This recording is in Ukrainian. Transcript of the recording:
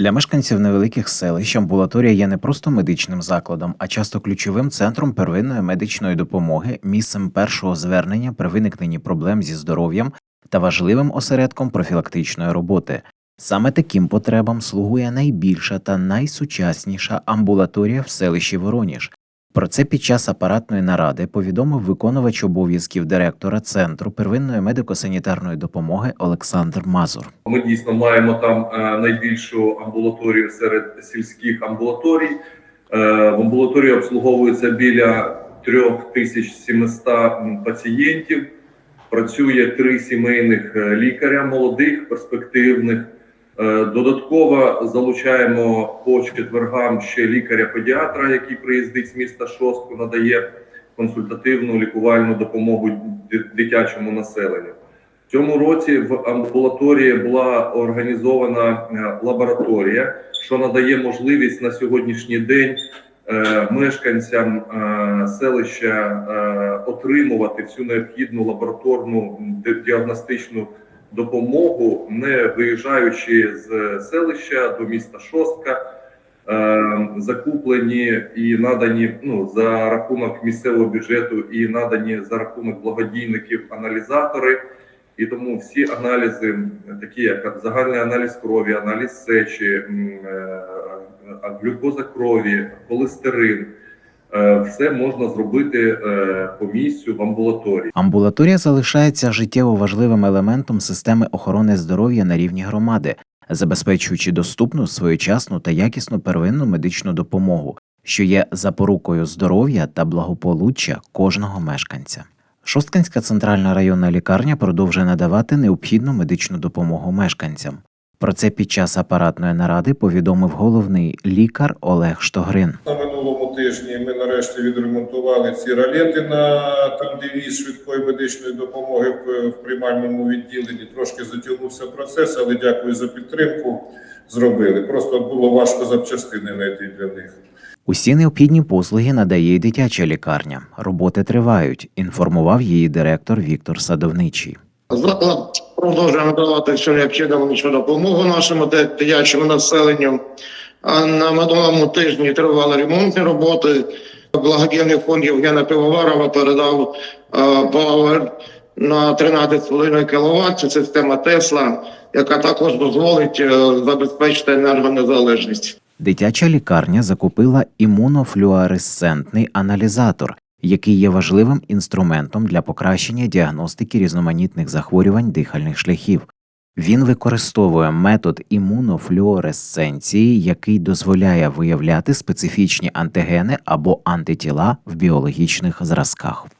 Для мешканців невеликих селищ амбулаторія є не просто медичним закладом, а часто ключовим центром первинної медичної допомоги, місцем першого звернення при виникненні проблем зі здоров'ям та важливим осередком профілактичної роботи. Саме таким потребам слугує найбільша та найсучасніша амбулаторія в селищі Вороніж. Про це під час апаратної наради повідомив виконувач обов'язків директора Центру первинної медико-санітарної допомоги Олександр Мазур. Ми дійсно маємо там е, найбільшу амбулаторію серед сільських амбулаторій. Е, В амбулаторії обслуговується біля 3700 пацієнтів. Працює три сімейних е, лікаря, молодих, перспективних. Е, Додатково залучаємо по четвергам ще лікаря-педіатра, який приїздить з міста Шостку, надає консультативну лікувальну допомогу дитячому населенню. В цьому році в амбулаторії була організована е, лабораторія, що надає можливість на сьогоднішній день е, мешканцям селища отримувати всю необхідну лабораторну діагностичну не виїжджаючи з селища до міста Шостка. Е, Закуплені і надані ну за рахунок місцевого бюджету, і надані за рахунок благодійників аналізатори. І тому всі аналізи, такі як загальний аналіз крові, аналіз сечі, е, глюкоза крові, холестерин, все можна зробити е, по місцю в амбулаторії. Амбулаторія залишається життєво важливим елементом системи охорони здоров'я на рівні громади, забезпечуючи доступну, своєчасну та якісну первинну медичну допомогу, що є запорукою здоров'я та благополуччя кожного мешканця. Шосткинська центральна районна лікарня продовжує надавати необхідну медичну допомогу мешканцям. Про це під час апаратної наради повідомив головний лікар Олег Штогрин. Минулому тижні ми нарешті відремонтували ці ралети на там, де віз швидкої медичної допомоги в, приймальному відділенні. Трошки затягнувся процес, але дякую за підтримку. Зробили. Просто було важко запчастини знайти для них. Усі необхідні послуги надає й дитяча лікарня. Роботи тривають, інформував її директор Віктор Садовничий. Заклад продовжує надавати всю необхідну допомогу нашому дитячому населенню. На минулому тижні тривали ремонтні роботи. Благодійний фонд Євгена Пивоварова передав е, пауер на 13,5 кВт. Це система Тесла, яка також дозволить е, забезпечити енергонезалежність. Дитяча лікарня закупила імунофлюоресцентний аналізатор, який є важливим інструментом для покращення діагностики різноманітних захворювань дихальних шляхів. Він використовує метод імунофлюоресценції, який дозволяє виявляти специфічні антигени або антитіла в біологічних зразках.